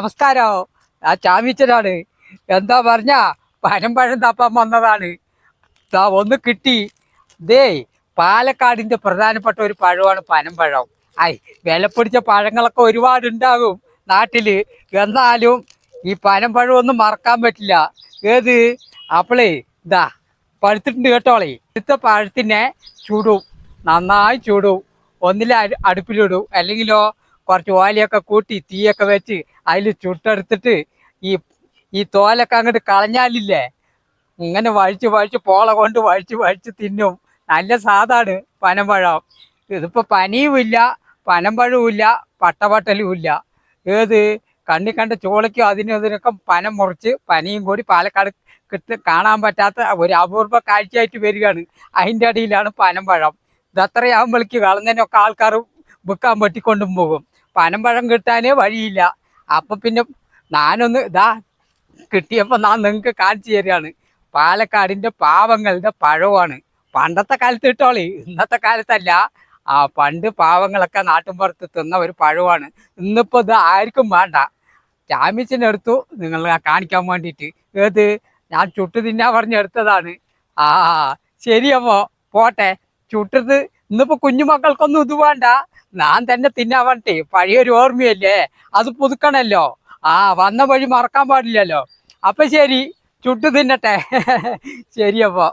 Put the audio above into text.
നമസ്കാരം. ആ ചാമിച്ചനാണ് എന്താ പറഞ്ഞ പഴം തപ്പാൻ വന്നതാണ്. ദാ ഒന്ന് കിട്ടി. ദേ പാലക്കാടിന്റെ പ്രധാനപ്പെട്ട ഒരു പഴമാണ് പനമ്പഴം ഐ വിലപ്പിടിച്ച പഴങ്ങളൊക്കെ ഒരുപാട് ഉണ്ടാകും നാട്ടിൽ. എന്നാലും ഈ പനമ്പഴം ഒന്നും മറക്കാൻ പറ്റില്ല. ഏത്? അപ്പളേ ഇതാ പഴുത്തിട്ടുണ്ട് കേട്ടോളേ ഇത്ത പഴത്തിനെ ചൂടും. നന്നായി ചൂടും. ഒന്നിലെ അടുപ്പിലിടും. അല്ലെങ്കിലോ കുറച്ച് ഓലയൊക്കെ കൂട്ടി തീയൊക്കെ വെച്ച് അതിൽ ചുട്ടെടുത്തിട്ട് ഈ ഈ തോലൊക്കെ അങ്ങോട്ട് കളഞ്ഞാലില്ലേ? ഇങ്ങനെ വഴിച്ച് വഴിച്ച് പോള കൊണ്ട് വഴിച്ച് വഴിച്ച് തിന്നും. നല്ല സാധാണ് പനമ്പഴം. ഇതിപ്പോൾ പനിയുമില്ല പനമ്പഴവുമില്ല പട്ടപട്ടലും ഇല്ല ഏത് കണ്ണി കണ്ട ചോളയ്ക്കും അതിനും ഇതിനൊക്കെ പനം മുറിച്ച് പനിയും കൂടി പാലക്കാട് കിട്ട് കാണാൻ പറ്റാത്ത ഒരു അപൂർവ കാഴ്ചയായിട്ട് വരികയാണ്. അതിന്റെ അടിയിലാണ് പനമ്പഴം. ഇതത്രയാകുമ്പോഴേക്ക് കളഞ്ഞതിനൊക്കെ ആൾക്കാർ വിൽക്കാൻ വെട്ടിക്കൊണ്ടും പോകും. പനമ്പഴം കിട്ടാനേ വഴിയില്ല. അപ്പൊ പിന്നെ ഞാനൊന്ന് ഇതാ കിട്ടിയപ്പോ ഞാൻ നിങ്ങൾക്ക് കാണിച്ചു തരികയാണ് പാലക്കാടിന്റെ പാവങ്ങളുടെ പഴമാണ് പണ്ടത്തെ കാലത്ത് ഇട്ടോളി ഇന്നത്തെ കാലത്തല്ല. ആ പണ്ട് പാവങ്ങളൊക്കെ നാട്ടിൻപുറത്ത് തിന്ന ഒരു പഴവാണ് ഇന്നിപ്പോ ഇത് ആർക്കും വേണ്ട. ചാമ്യച്ചനെടുത്തു നിങ്ങൾ കാണിക്കാൻ വേണ്ടിയിട്ട്. ഏത്? ഞാൻ ചുട്ടു തിന്നാൻ പറഞ്ഞെടുത്തതാണ് ആ ശരിയമ്മോ പോട്ടെ. ചുട്ടത് ഇന്നിപ്പോ കുഞ്ഞുമക്കൾക്കൊന്നും ഇത് വേണ്ട. ഞാൻ തന്നെ തിന്നാൻ വേണ്ടി പഴയൊരു ഓർമ്മയല്ലേ? അത് പുതുക്കണല്ലോ. ആ വന്ന വഴി മറക്കാൻ പാടില്ലല്ലോ. അപ്പൊ ശരി ചുട്ടു തിന്നട്ടെ. ശരി അപ്പോ.